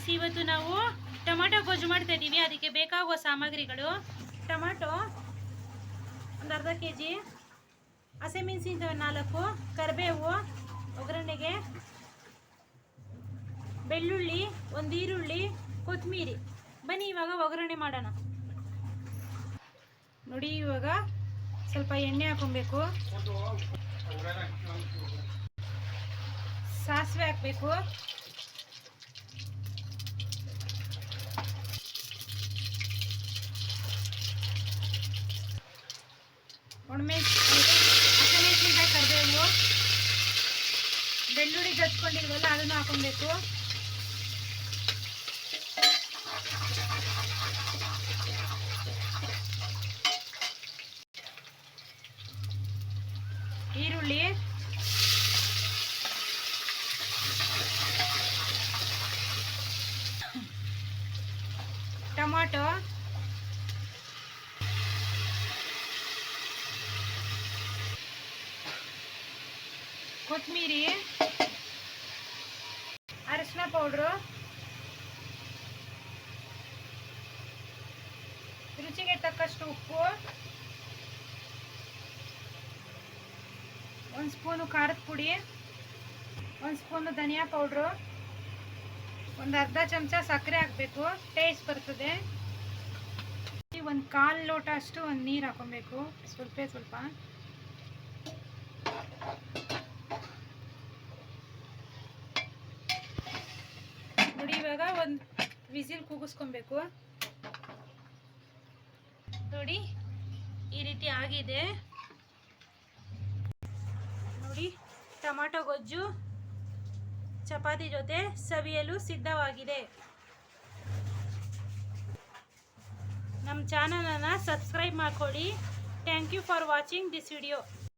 Friends ಇವತ್ತು ನಾವು tomato ಗೊಜ್ಜು ಮಾಡ್ತಾ ಇದ್ದೀವಿ. ಅದಕ್ಕೆ ಬೇಕಾಗುವ ಸಾಮಗ್ರಿಗಳು. ಟೊಮಾಟೊ ಒಂದು ಅರ್ಧ ಕೆ ಜಿ ಹಸಿಮೆಣಸಿನ್ಕಾಯಿ ನಾಲ್ಕು, ಕರಿಬೇವು ಒಗ್ಗರಣೆಗೆ, ಬೆಳ್ಳುಳ್ಳಿ ಒಂದು ಈರುಳ್ಳಿ, ಕೊತ್ತಂಬರಿ. ಬನ್ನಿ ಇವಾಗ ಒಗ್ಗರಣೆ ಮಾಡೋಣ. ನೋಡಿ ಇವಾಗ ಸ್ವಲ್ಪ ಎಣ್ಣೆ ಹಾಕೊಬೇಕು ಸಾಸಿವೆ ಹಾಕಬೇಕು. ಒಣಮೆ ಹಸಿಮೆಣಸಿನ್ಕಾಯಿ ಕರಿಬೇವು ಬೆಳ್ಳುಳ್ಳಿ ಜಚ್ಕೊಂಡಿಲ್ವಲ್ಲ ಅದನ್ನು ಹಾಕೊಬೇಕು. ಈರುಳ್ಳಿ. ಟೊಮಾಟೊ. ಕೊತ್ತಂಬರಿ. ಅರಶಿನ ಪೌಡ್ರು. ರುಚಿಗೆ ತಕ್ಕಷ್ಟು ಉಪ್ಪು. ಒಂದು ಸ್ಪೂನು ಖಾರದ ಪುಡಿ. ಒಂದು ಸ್ಪೂನು ಧನಿಯಾ ಪೌಡ್ರು. ಒಂದು ಅರ್ಧ ಚಮಚ ಸಕ್ಕರೆ ಹಾಕಬೇಕು. ಟೇಸ್ಟ್ ಬರ್ತದೆ. ಒಂದು ಕಾಲು ಲೋಟ ಅಷ್ಟು ಒಂದು ನೀರು ಹಾಕೊಬೇಕು. ಸ್ವಲ್ಪ ಸ್ವಲ್ಪ. ಇವಾಗ ಒಂದು ವಿಸಿಲ್ ಕೂಗಿಸ್ಕೊಬೇಕು. ನೋಡಿ, ಈ ರೀತಿ ಆಗಿದೆ. ನೋಡಿ, ಟೊಮಾಟೊ ಗೊಜ್ಜು, ಚಪಾತಿ ಜೊತೆ ಸವಿಯಲು ಸಿದ್ಧವಾಗಿದೆ. ನಮ್ಮ ಚಾನಲನ್ನು ಸಬ್ಸ್ಕ್ರೈಬ್ ಮಾಡ್ಕೊಳ್ಳಿ. Thank you for watching this video